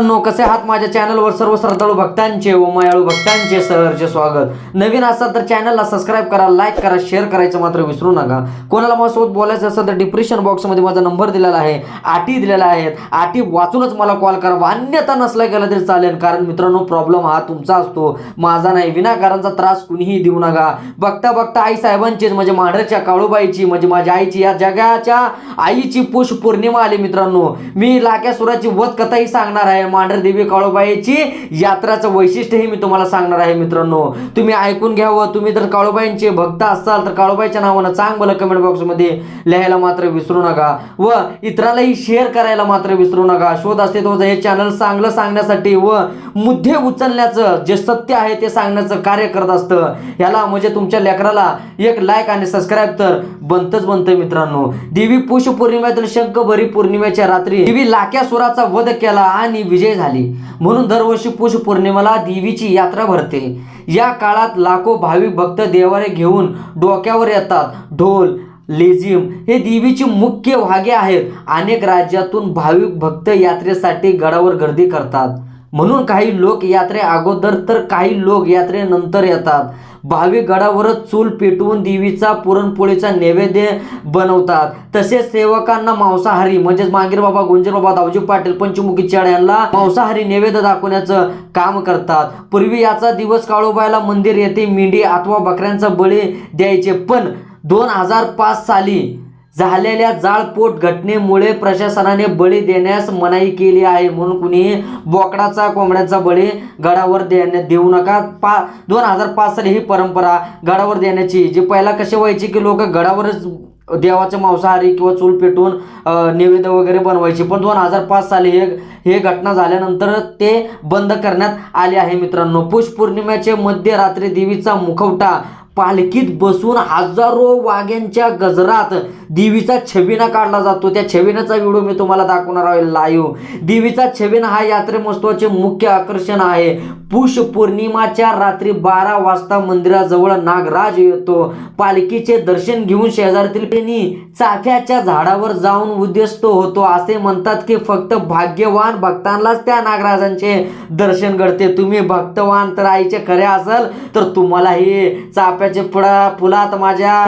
No कसे आहात माझ्या चॅनलवर सर्व श्रद्धाळू भक्तांचे व मायाळू भक्तांचे सहर्ष स्वागत. नवीन असाल तर चॅनलला सबस्क्राईब करा लाईक करा शेअर करायचं मात्र विसरू नका. कोणाला माझ्यासोबत बोलायचं असेल तर डिप्रेशन बॉक्समध्ये माझा नंबर दिलेला आहे आटी दिलेला आहे. आटी वाचूनच मला कॉल करा. मान्यता अन्यथा नसला गेला तरी चालेल कारण मित्रांनो प्रॉब्लेम हा तुमचा असतो. माझा नाही. विनाकारांचा त्रास कुणीही देऊ नका. बघता बघता आई साहेबांचीच म्हणजे मांढऱ्याच्या काळूबाईची म्हणजे माझ्या आईची या जगाच्या आईची पुष पौर्णिमा आली मित्रांनो. मी लाक्या सुराची वध कथाही सांगणार आहे. मांढर देवी काळूबाईची यात्राचं वैशिष्ट्यही मी तुम्हाला सांगणार आहे मित्रांनो. तुम्ही ऐकून घ्यावं तुम्ही जर काळूबाईंचे भक्त असाल तर काळूबाईच्या नावानं चांग मला कमेंट बॉक्समध्ये लिहायला मात्र विसरू नका व इतरांनाही शेअर करायला मात्र विसरू नका. शोध अस्तित्वाचं हे चॅनल चांगलं सांगण्यासाठी व मुद्दे उचलण्याचं जे सत्य आहे ते सांगण्याचं कार्य करत असतं. ह्याला म्हणजे तुमच्या लेकराला एक लाईक आणि सबस्क्राईब तर बनतच बनतं मित्रांनो. देवी पुष पौर्णिमेतील शंकभरी पौर्णिमेच्या रात्री देवी लाक्या सुराचा वध केला आणि विजय झाली. म्हणून दरवर्षी पुष पौर्णिमेला देवीची यात्रा भरते. या काळात लाखो भाविक भक्त देवारे घेऊन डोक्यावर येतात. ढोल लेझिम हे देवीची मुख्य भागे आहेत. अनेक राज्यातून भाविक भक्त यात्रेसाठी गडावर गर्दी करतात. म्हणून काही लोक यात्रे अगोदर तर काही लोक यात्रेनंतर येतात. भाविक गडावरच चूल पेटवून देवीचा पुरणपोळीचा नैवेद्य बनवतात. तसेच सेवकांना मांसाहारी म्हणजेच मांगीर बाबा गुंजर बाबा दावजी पाटील पंचमुखी चाड यांना मांसाहारी नैवेद्य दाखवण्याचं काम करतात. पूर्वी याचा दिवस काळोबायला मंदिर येथे मेंढी अथवा बकऱ्यांचा बळी द्यायचे पण दोन हजार पाच साली झालेल्या जाळपोट घटनेमुळे प्रशासनाने बळी देण्यास मनाई केली आहे. म्हणून कुणी बोकडाचा कोंबड्याचा बळी गडावर देण्या देऊ नका. पा दोन हजार पाच साली ही परंपरा गडावर देण्याची जी पहिला कसे व्हायची की लोक गडावरच देवाचे मांसाहारी किंवा चूल पेटून नैवेद्य वगैरे बनवायचे. पण दोन हजार पाच साली हे हे घटना झाल्यानंतर ते बंद करण्यात आले आहे मित्रांनो. पुष पौर्णिमेचे मध्यरात्री देवीचा मुखवटा पालखीत बसून हजारो वाघ्यांच्या गजरात देवीचा छबिना काढला जातो. त्या छबिनाचा व्हिडिओ मी तुम्हाला दाखवणार आहे लाईव्ह देवीचा छबिना हा यात्रे महोत्सवाचे मुख्य आकर्षण आहे. पुष पौर्णिमाच्या रात्री बारा वाजता मंदिराजवळ नागराज येतो. पालखीचे दर्शन घेऊन शेजारतील चाफ्याच्या झाडावर जाऊन उद्यस्त होतो. असे म्हणतात की फक्त भाग्यवान भक्तांनाच त्या नागराजांचे दर्शन घडते. तुम्ही भक्तवान तर आईचे खरे असाल तर तुम्हाला हे चाफ्याचे फुडा फुलात माझ्या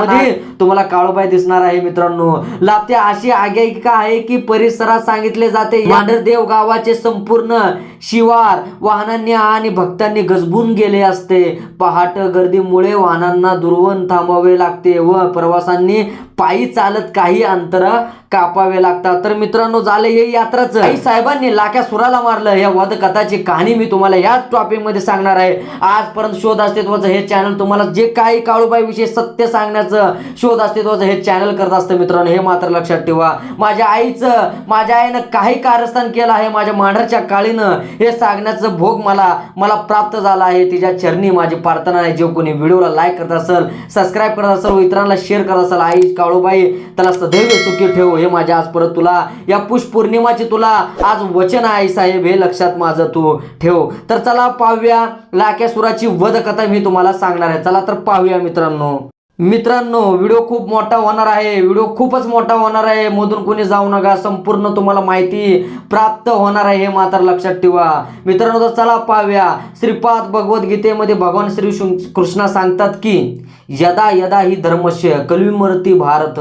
तुम्हाला काळोबाई दिसणार आहे. मित्रांनो लाभते अशी आज्ञा आहे की परिसरात सांगितले जाते मांढरदेव गावाचे संपूर्ण शिवार वाहनांनी आणि भक्तांनी गजबून गेले असते. पहाट गर्दीमुळे वाहनांना दुर्वन थांबावे लागते व प्रवासांनी पायी चालत काही अंतर कापावे लागतात. तर मित्रांनो झाले हे यात्राच. आई साहेबांनी लाख्या सुराला मारलं. या वध कथाची कहाणी मी तुम्हाला याच टॉपिकमध्ये सांगणार आहे. आजपर्यंत शोध अस्तित्वाचं हे चॅनल तुम्हाला जे काही काळूबाई विषयी सत्य सांगण्याचं शोध अस्तित्वाचं हे चॅनल करतात. असतं मित्रांनो हे मात्र लक्षात ठेवा. माझ्या आईचं माझ्या आईनं काही कारस्थान केलं आहे माझ्या मांढरच्या काळीनं. हे सांगण्याचं भोग मला मला प्राप्त झाला आहे. तिच्या चरणी माझी प्रार्थना आहे जे कोणी व्हिडिओला लाईक करत असेल सबस्क्राईब करत असेल व इतरांना शेअर करत असेल आई काळूबाई त्याला सदैव सुखी ठेव. हे माझ्या आज परत तुला या पुष पौर्णिमाची तुला आज वचन आहे आई साहेब. हे लक्षात माझं तू ठेव. तर चला पाहूया लाक्यासुराची वध कथा मी तुम्हाला सांगणार आहे. चला तर पाहूया मित्रांनो. मित्रांनो व्हिडिओ खूप मोठा होणार आहे. व्हिडिओ खूपच मोठा होणार आहे. मधून कोणी जाऊ नका. संपूर्ण तुम्हाला माहिती प्राप्त होणार आहे हे मात्र लक्षात ठेवा. मित्रांनो तर चला पाहूया. श्रीपाद भगवद्गीतेमध्ये भगवान श्री कृष्णा कृष्ण सांगतात की यदा यदा ही धर्मस्य कलिमरती भारत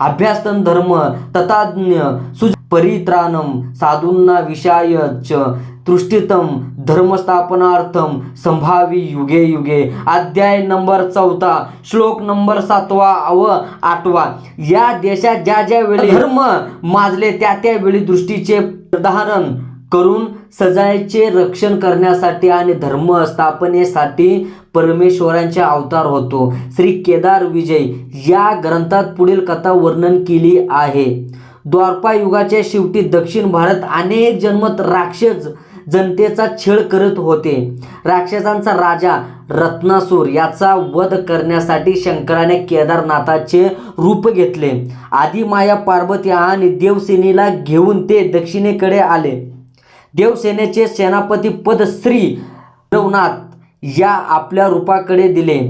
अभ्यास्तन धर्म तथाज्ञ सुज परित्राणम साधूंना विषायच तृष्टितम धर्मस्थापनार्थम संभावी युगे युगे. अध्याय नंबर चौथा श्लोक नंबर सातवा व आठवा. या देशात ज्या ज्या वेळी धर्म माजले त्या त्या वेळी दृष्टीचे प्रधारण करून सजायचे रक्षण करण्यासाठी आणि धर्म स्थापनेसाठी परमेश्वरांचे अवतार होतो. श्री केदार विजय या ग्रंथात पुढील कथा वर्णन केली आहे. द्वारपा युगाच्या शेवटी दक्षिण भारत अनेक जन्मत राक्षस जनतेचा छळ करत होते. राक्षसांचा राजा रत्नासूर याचा वध करण्यासाठी शंकराने केदारनाथाचे रूप घेतले. आधी माया पार्वती आणि देवसेनेला घेऊन ते दक्षिणेकडे आले. देवसेनेचे सेनापती पद श्री रवनाथ या आपल्या रूपाकडे दिले.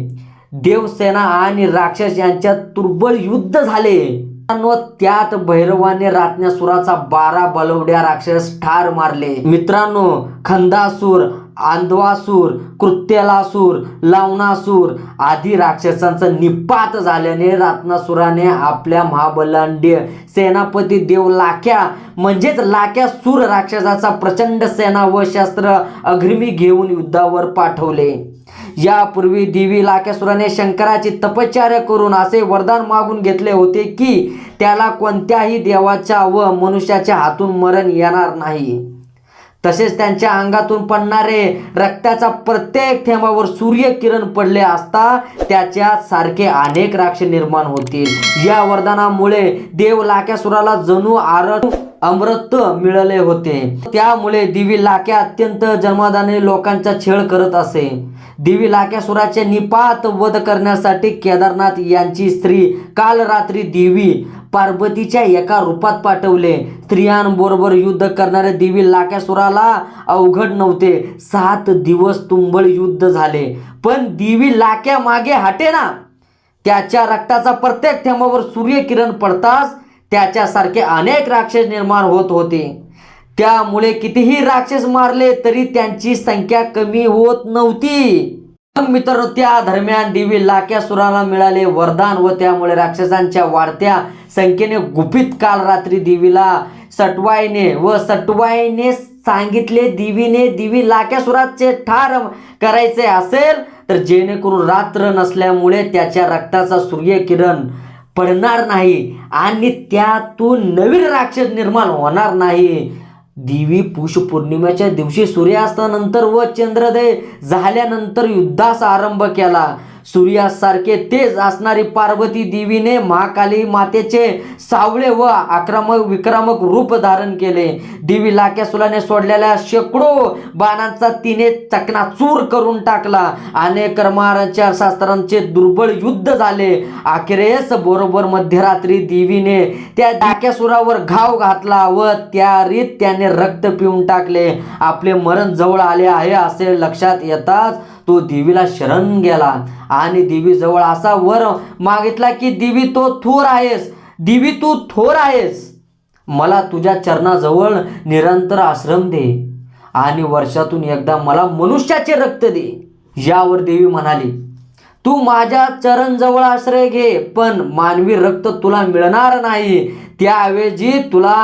देवसेना आणि राक्षस यांच्यात तुर्बळ युद्ध झाले. मित्रांनो त्यात भैरवाने रात्न्यासुराचा बारा बलवड्या राक्षस ठार मारले. मित्रांनो खंदासूर आंधवासूर कृत्यलासूर लावणासूर आदी राक्षसांचा निपात झाल्याने रत्नासुराने आपल्या महाबलांड्य सेनापती देव लाख्या म्हणजेच लाख्या सूर राक्षसाचा प्रचंड सेना व शस्त्र अग्रिमी घेऊन युद्धावर पाठवले. यापूर्वी देवी लाकेश्वराने शंकराची तपश्चर्या करून असे वरदान मागून घेतले होते की त्याला कोणत्याही देवाच्या व मनुष्याच्या हातून मरण येणार नाही. तसेच त्यांच्या अंगातून पडणारे रक्ताचा प्रत्येक थेंबावर सूर्य किरण पडले असता त्याच्या सारखे अनेक राक्ष निर्माण होतील. या वरदानामुळे देव लाक्यासुराला जणू आरत अमृत मिळाले होते. त्यामुळे दिवी लाक्या अत्यंत जन्मदाने लोकांचा छेळ करत असे. दिवी लाक्यासुराचे निपात वध करण्यासाठी केदारनाथ यांची स्त्री काल रात्री देवी पार्वतीच्या एका रूपात पाठवले. स्त्रियांबरोबर युद्ध करणारे देवी लाक्यासुराला अवघड नव्हते. सात दिवस तुंबळ युद्ध झाले. पण देवी लाक्या मागे हटे ना. त्याच्या रक्ताचा प्रत्येक थेंबावर सूर्यकिरण पडताच त्याच्यासारखे अनेक राक्षस निर्माण होत होते. त्यामुळे कितीही राक्षस मारले तरी त्यांची संख्या कमी होत नव्हती. मग मित्रांनो त्या दरम्यान देवी लाक्यासुराला मिळाले वरदान व त्यामुळे राक्षसांच्या वाढत्या संख्येने गुपित काल रात्री देवीला सटवाईने व सटवाईने सांगितले देवीने देवी लाक्यासुराचे ठार करायचे असेल तर जेणेकरून रात्र नसल्यामुळे त्याच्या रक्ताचा सूर्यकिरण पडणार नाही आणि त्यातून नवीन राक्षस निर्माण होणार नाही. देवी पुष पौर्णिमेच्या दिवशी सूर्यास्तानंतर व चंद्रोदय झाल्यानंतर युद्धास आरंभ केला. सूर्यासारखे तेज असणारी पार्वती देवीने महाकाली मातेचे सावळे व आक्रमक विक्रमक रूप धारण केले. देवी लाक्यासुलाने सोडलेल्या शेकडो बाणांचा तिने चकनाचूर करून टाकला. अनेक कर्माराच्या शास्त्रांचे दुर्बळ युद्ध झाले. अखेरेस बरोबर मध्यरात्री देवीने त्या डाक्यासुरावर घाव घातला व त्या रीत त्याने रक्त पिऊन टाकले. आपले मरण जवळ आले आहे असे लक्षात येताच तो देवीला शरण गेला. आणि देवी जवळ असा वर मागितला की देवी तो थोर आहेस. देवी तू थोर आहेस. मला तुझ्या चरणाजवळ निरंतर आश्रम दे आणि वर्षातून एकदा मला मनुष्याचे रक्त दे. यावर देवी म्हणाली तू माझ्या चरणजवळ आश्रय घे पण मानवी रक्त तुला मिळणार नाही. त्याऐवजी तुला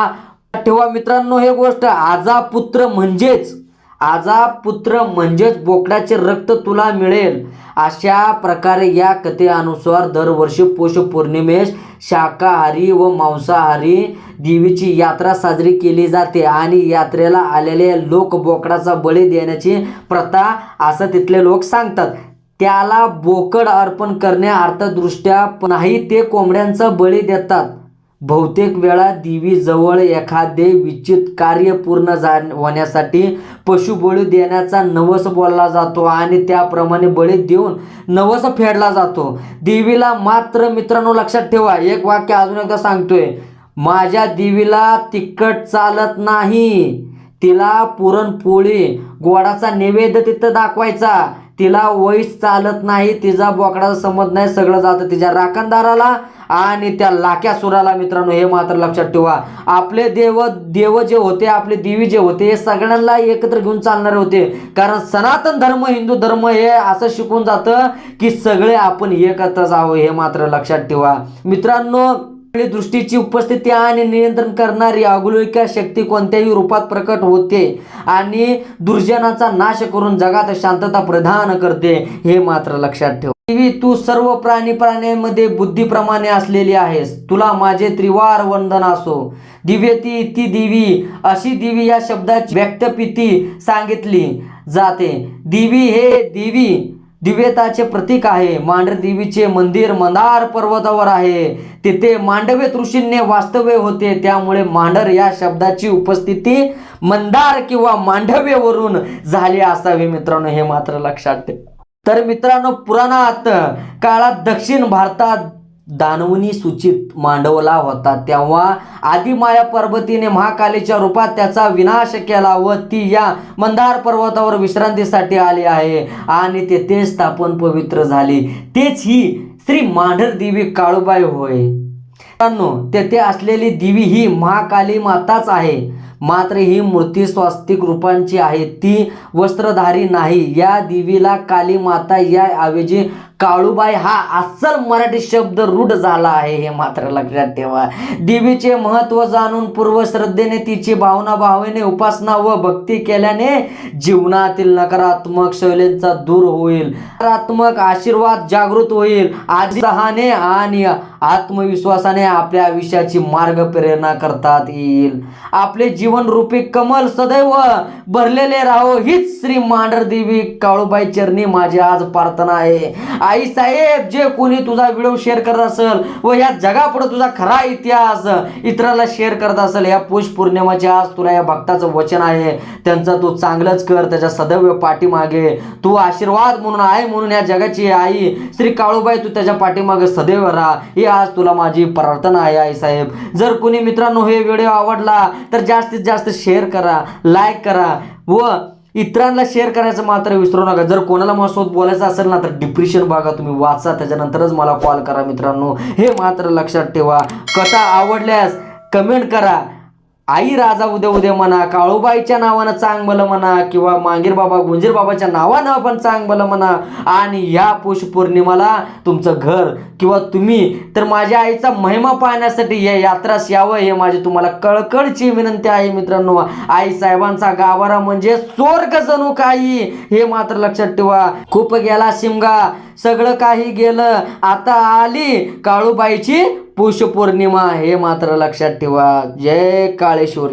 ठेवा मित्रांनो हे गोष्ट आजा पुत्र म्हणजेच आजा पुत्र म्हणजेच बोकडाचे रक्त तुला मिळेल. अशा प्रकारे या कथेनुसार दरवर्षी पौष पौर्णिमेस शाकाहारी व मांसाहारी देवीची यात्रा साजरी केली जाते आणि यात्रेला आलेले लोक बोकडाचा बळी देण्याची प्रथा असं तिथले लोक सांगतात. त्याला बोकड अर्पण करणे अर्थदृष्ट्या नाही ते कोंबड्यांचा बळी देतात. बहुतेक वेळा देवीजवळ एखादे विचित कार्य पूर्ण जा होण्यासाठी पशुबळी देण्याचा नवस बोलला जातो आणि त्याप्रमाणे बळी देऊन नवस फेडला जातो. देवीला मात्र मित्रांनो लक्षात ठेवा एक वाक्य अजून एकदा सांगतोय. माझ्या देवीला तिखट चालत नाही. तिला पुरणपोळी गोडाचा नैवेद्य तिथं दाखवायचा. तिला वैस चालत नाही तिचा बोकडाचा समज नाही सगळं जातं तिच्या राखणदाराला आणि त्या लाक्या सुराला मित्रांनो हे मात्र लक्षात ठेवा. आपले देव देव जे होते आपले देवी जे होते हे सगळ्यांना एकत्र घेऊन चालणारे होते. कारण सनातन धर्म हिंदू धर्म हे असं शिकून जातं की सगळे आपण एकत्रच आहो हे मात्र लक्षात ठेवा. मित्रांनो दृष्टीची उपस्थिती आणि नियंत्रण करणारी अगुलिका शक्ती कोणत्याही रूपात प्रकट होते आणि दुर्जनाचा नाश करून जगात शांतता प्रदान करते हे मात्र लक्षात ठेव. देवी तू सर्व प्राणी प्राण्यांमध्ये बुद्धीप्रमाणे असलेली आहेस. तुला माझे त्रिवार वंदन असो. दिव्यती ती देवी अशी देवी या शब्दाची व्यक्तपिती सांगितली जाते. देवी हे देवी दिव्यताचे प्रतीक आहे. मांडर देवीचे मंदिर मंदार पर्वतावर आहे. तिथे मांडवे ऋषींने वास्तव्य होते. त्यामुळे मांडर या शब्दाची उपस्थिती मंदार किंवा मांडव्यवरून झाली असावी मित्रांनो हे मात्र लक्षात ठेव. तर मित्रांनो पुराणात काळात दक्षिण भारतात दानवनी सूचित मांडवला होता. तेव्हा आदिमाया पर्वतीने महाकालीच्या रूपात त्याचा विनाश केला व ती या मंदार पर्वतावर विश्रांतीसाठी आली आहे. आणि तेथे स्थापन पवित्र झाली. तेच ही श्री मांढर देवी काळूबाई होय. तेथे असलेली देवी ही महाकाली माताच आहे. मात्र ही मूर्ती स्वास्तिक रूपांची आहे. ती वस्त्रधारी नाही. या देवीला काली माता या ऐवजी काळूबाई हा अस्सल मराठी शब्द रूढ झाला आहे हे मात्र लक्षात ठेवा. देवीचे महत्त्व जाणून पूर्वश्रद्धेने तिची भावना भावेने उपासना व भक्ती केल्याने जीवनातील नकारात्मक शैलींचा दूर होईल. नकारात्मक आशीर्वाद जागृत होईल. आदिहाने आणि आत्मविश्वासाने आपल्या आयुष्याची मार्ग प्रेरणा करतात येईल. आपले जीवन रूपी कमल सदैव भरलेले राहो. हीच श्री मांढरदेवी काळूबाई चरणी माझी आज प्रार्थना आहे. आई साहेब जे कोणी तुझा व्हिडिओ शेअर करत असेल व या जगापुढे तुझा खरा इतिहास इतरांना शेअर करत असेल या पुष पौर्णिमाच्या आज तुला या भक्ताचं वचन आहे. त्यांचं तू चांगलंच कर त्याच्या सदैव पाठीमागे. तू आशीर्वाद म्हणून आहे म्हणून या जगाची आई. श्री काळूबाई तू त्याच्या पाठीमागे सदैव राहा. ही आज तुला माझी प्रार्थना आहे आई साहेब. जर कोणी मित्रांनो हे व्हिडिओ आवडला तर जास्तीत जास्त शेअर करा लाईक करा व इतरांना शेअर करायचं मात्र विसरू नका. जर कोणाला माझ्यासोबत बोलायचं असेल ना तर डिप्रेशन बघा तुम्ही वाचा. त्याच्यानंतरच मला कॉल करा मित्रांनो. हे मात्र लक्षात ठेवा. कथा आवडल्यास कमेंट करा. आई राजा उद्या उद्या म्हणा काळूबाईच्या नावानं चांग म्हणा किंवा मांगीर बाबा गुंजीर बाबाच्या नावानं पण चांग बलं म्हणा आणि या पुष पौर्णिमाला तुमचं घर किंवा तुम्ही तर माझ्या आईचा महिमा पाहण्यासाठी या यात्रास यावं हे माझी तुम्हाला कळकळची विनंती आहे मित्रांनो. आई साहेबांचा गाभारा म्हणजे स्वर्ग जणू काही हे मात्र लक्षात ठेवा. खूप गेला शिमगा. सगळं काही गेलं आता आली काळूबाईची पुष पौर्णिमा हे मात्र लक्षात ठेवा. जय काळेश्वरी.